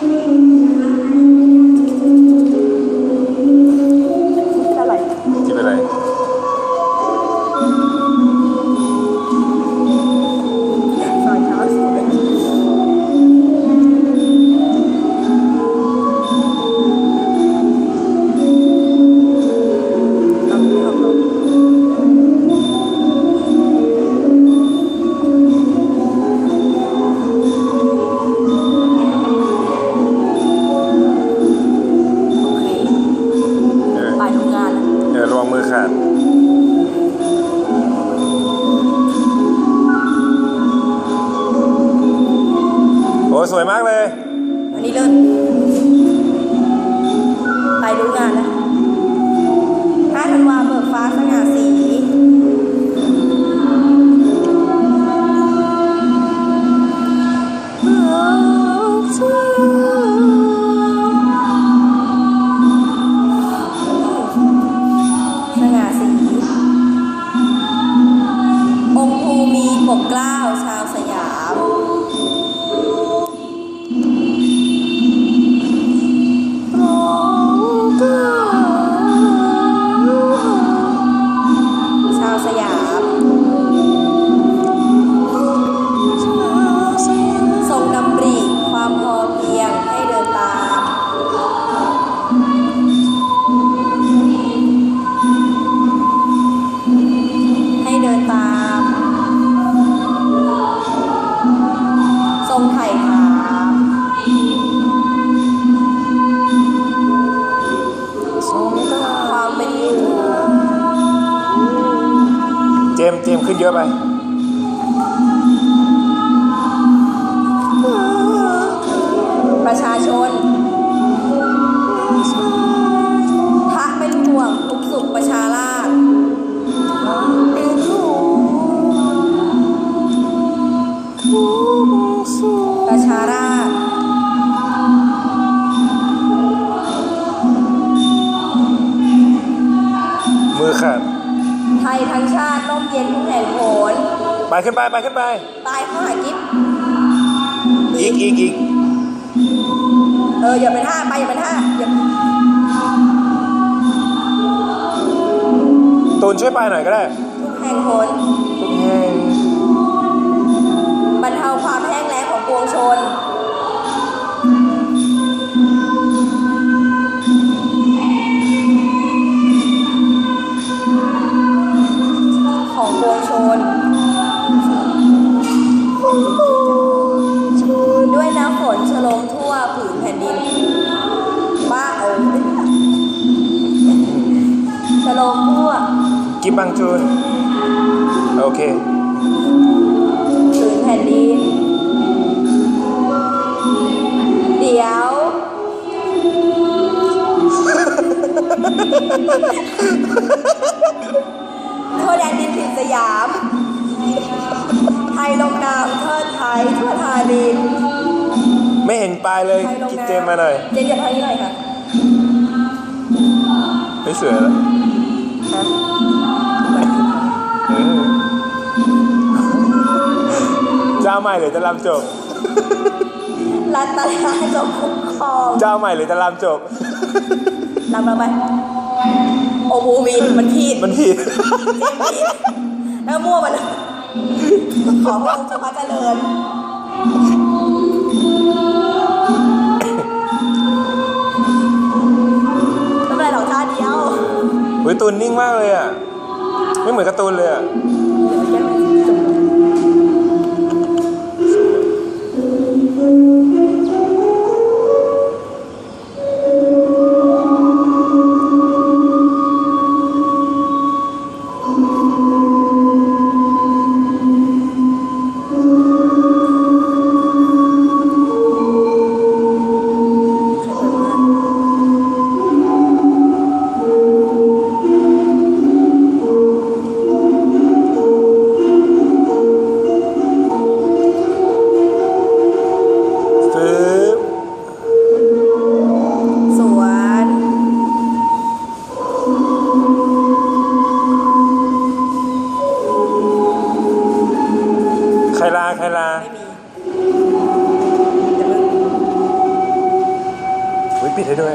เโอ้สวยมากเลย เจมส์เจมขึ้นเยอะไปประชาชน ทยทั้งชาติร่มเย็นทุกแห่งโหนไปขึ้นไปไปขึ้นไป ตายข้อหากิฟอีกอีกอีกเอออย่าเป็นห้าไปอย่าเป็นห้าอย่าตูนช่วยไปหน่อยก็ได้ ทุกแห่งโหน น ด้วยน้ำฝนฉลมทั่วผืนแผ่นดิน บ้าเออฉลมทั่ว กิบบังจูน โอเค ผืนแผ่นดิน เดี๋ยว ทั่วแดนดินถิ่นสยาม ไทยลงนามเทิดไทยทั่วทาดินไม่เห็นปลายเลยไทยลงกินนามเจมส์มาหน่อยเจมส์อย่าทางนี้หน่อยค่ะไม่สวยแล้วฮะเออเจ้าใหม่หรือจะรำจบรัตนาจงคุ้มครองเจ้าใหม่หรือจะรำจบนำเราไป โอบูมีนมันผิดมันผิดแล้วมั่วมันขอพระองค์ทรงพระเจริญไม่เป็นไรหรอกท่าเดียวเฮ้ยตูนนิ่งมากเลยอะ ไม่เหมือนการ์ตูนเลยอะ Dạ vâng. Quý vị thấy rồi